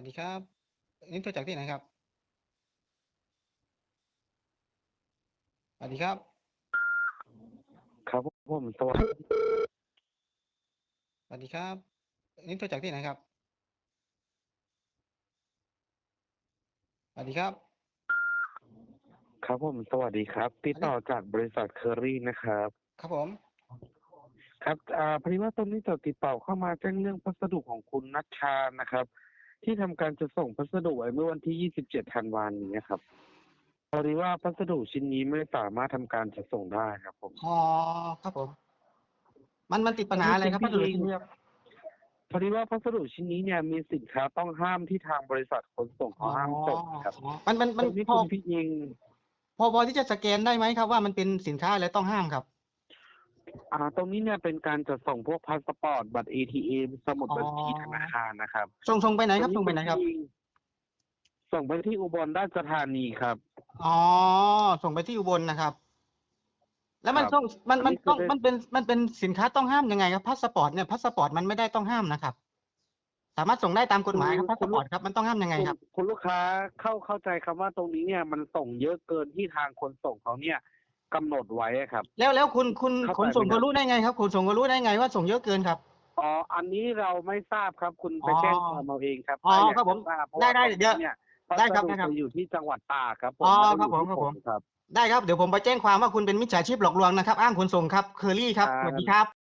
วัสดีครับ นี่โทรจากที่ไหนครับ สวัสดีครับ ครับผมสวัสดีสวัสดีครับ นี่โทรจากที่ไหนครับ สวัสดีครับ ครับผมสวัสดีครับ ติดต่อจากบริษัทเคอรี่นะครับ ครับผมครับอ่าพอดีว่าตอนนี้จะติดต่อเข้ามาแจ้งเรื่องพัสดุของคุณนัชชานะครับ ที่ทำการจะส่งพัสดุไว้เมื่อวันที่ 27 ธันวาคมนี้ครับพอดีว่าพัสดุชิ้นนี้ไม่สามารถทำการจะส่งได้ครับผมอ๋อครับผม มันมันติดปัญหาอะไรครับพัสดุชิ้นนี้ครับพอดีว่าพัสดุชิ้นนี้เนี่ยมีสินค้าต้องห้ามที่ทางบริษัทขนส่งเขาห้ามส่งครับอ๋อมันมันมันตรงนี้พอคุณพี่ยิง พอพอที่จะสแกนได้ไหมครับว่ามันเป็นสินค้าอะไรต้องห้ามครับ อ่าตรงนี้เนี่ยเป็นการจะส่งพวกพาสปอร์ตบัตร ATM สมุดบัญชีอ๋อธนาคารนะครับส่งส่งไปไหนครับตส่งไปไหนครับณพี่ยิงส่งไปที่อุบลราชธานีครับอ๋อส่งไปที่อุบลนะครับ แล้วมันครับต้องมันมันอันนี้ต้องคือมันเป็นมันเป็นสินค้าต้องห้ามยังไงครับพาสปอร์ตเนี่ยพาสปอร์ตมันไม่ได้ต้องห้ามนะครับ สามารถส่งได้ตามกฎหมายครับพาสปอร์ตครับมันต้องห้ามยังไงครับคุณคุณลูกค้าเข้าเข้าใจคำว่าตรงนี้เนี่ยมันส่งเยอะเกินที่ทางคนส่งเขาเนี่ย กำหนดไว้อะครับ แล้วแล้วคุณคุณเข้าใจขนส่งไหมครัเขาบรู้ได้ไงครับขนส่งเขารู้ได้ไงว่าส่งเยอะเกินครับ อ๋ออันนี้เราไม่ทราบครับ คุณไปอ๋อแจ้งความเอาเองครับอ๋อถ้าอยากครับผมจะทราบเพราะได้ได้ว่าเดี๋ยวเนี่ยได้ครับพัสได้ครับจะอยู่ที่จังหวัดตากครับผมอ๋อไได้ครับผมยู่ที่ครับผมครับ ได้ครับเดี๋ยวผมไปแจ้งความว่าคุณเป็นมิจฉาชีพหลอกลวงนะครับ อ้างขนส่งครับเคอรี่ครับครับสวัสดีครับ